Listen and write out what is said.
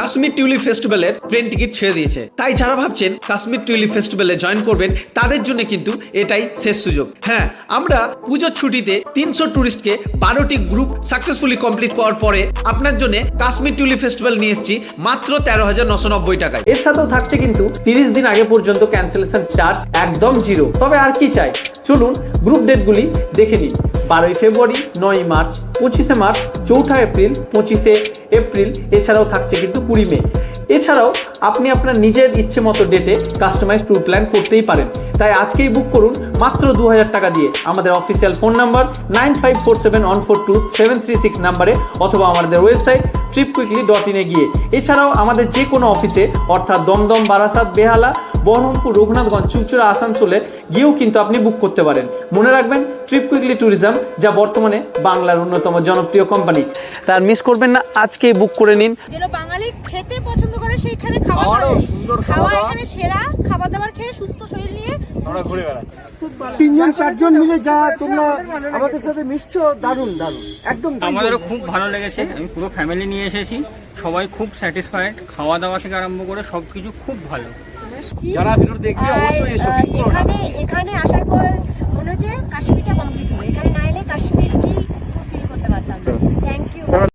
Kashmir tulip ফেস্টিভ্যালের train ticket ছেড়ে দিয়েছে। তাই যারা ভাবছেন কাশ্মীর টিউলিপ ফেস্টিভ্যালে জয়েন করবেন, তাদের জন্য কিন্তু এটাই শেষ সুযোগ। হ্যাঁ আমরা পুজোর ছুটিতে তিনশো টুরিস্টকে বারোটি গ্রুপ সাকসেসফুলি কমপ্লিট করার পরে আপনার জন্য কাশ্মীর টিউলিপ ফেস্টিভ্যাল নিয়ে এসেছি মাত্র তেরো হাজার নশো নব্বই টাকায়। এর সাথেও থাকছে কিন্তু তিরিশ দিন আগে পর্যন্ত ক্যান্সেলেশন চার্জ একদম জিরো তবে আর কি চাই? চলুন গ্রুপ ডেটগুলি দেখে নিন বারোই ফেব্রুয়ারি নয় মার্চ। পঁচিশে মার্চ, চৌঠা এপ্রিল, পঁচিশে এপ্রিল, এছাড়াও থাকছে কিন্তু কুড়ি মে। এছাড়াও আপনি আপনার নিজের ইচ্ছে মতো ডেটে কাস্টমাইজ ট্যুর প্ল্যান করতেই পারেন। তাই আজকেই বুক করুন মাত্র দু হাজার টাকা দিয়ে আমাদের official phone number nine five four seven one four two seven three six নাম্বারে অথবা আমাদের ওয়েবসাইট ট্রিপ কুইকলি ডট ইনে গিয়ে। এছাড়াও আমাদের যে কোনো অফিসে অর্থাৎ দমদম, বারাসাত, বেহালা বহরমপুর রঘুনাথগঞ্জ চুচুড়া আসানসোলে গিয়েও কিন্তু আপনি বুক করতে পারেন। মনে রাখবেন ট্রিপ কুইকলি ট্যুরিজম যা বর্তমানে বাংলার অন্যতম জনপ্রিয় কোম্পানি তার মিস করবেন না আজকেই বুক করে নিন। যেন বাঙালি খেতে পছন্দ করে সেইখানে দাওয়া সুন্দর খাওয়া এখানে সেরা খাবার দাবার খেয়ে সুস্থ শরীর নিয়ে আমরা ঘুরে বেড়াচ্ছি। তিনজন চারজন মিলে যা তোমরা আমাদের সাথে মিশছো দারুণ দারুণ একদম। আমাদেরও খুব ভালো লেগেছে আমি পুরো ফ্যামিলি নিয়ে এসেছি সবাই খুব স্যাটিসফাইড খাওয়া দাওয়া থেকে আরম্ভ করে সব কিছু খুব ভালো। যারা ভিডিও দেখবে অবশ্যই এসো এখানে এখানে আসার পর মনে হচ্ছে